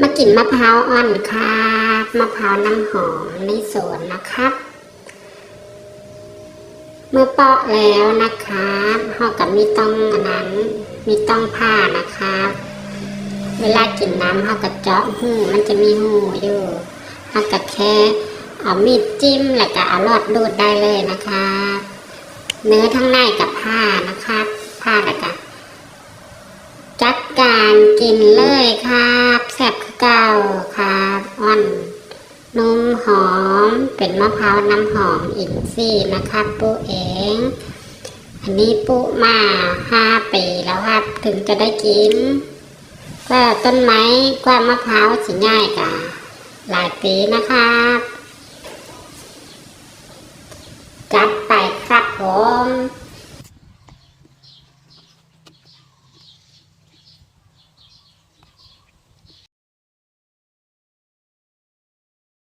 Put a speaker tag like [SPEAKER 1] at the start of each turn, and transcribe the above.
[SPEAKER 1] มากินมะพร้าวอ่อนครับมะพร้าวน้ำหอมในสวนนะครับ เมื่อเปาะแล้วนะครับห่อกับมีต้องอันนั้น มีต้องผ้านะครับเวลากินน้ำห่อกับเจาะหูมันจะมีหูอยู่ห่อกับแค่เอามีดจิ้มแล้วก็เอาลอดดูดได้เลยนะครับเนื้อทั้งในกับผ้านะครับผ้าแล้วก็จัดการกินเลยครั นมหอมเป็นมะพร้าวน้ำหอมอินซี่นะคะปุ๊เอง อันนี้ปุ๊มาห้าปีแล้วครับถึงจะได้กิน ก็ต้นไม้กว่ามะพร้าวสิง่ายกว่าหลายปีนะครับจัดไปครับผม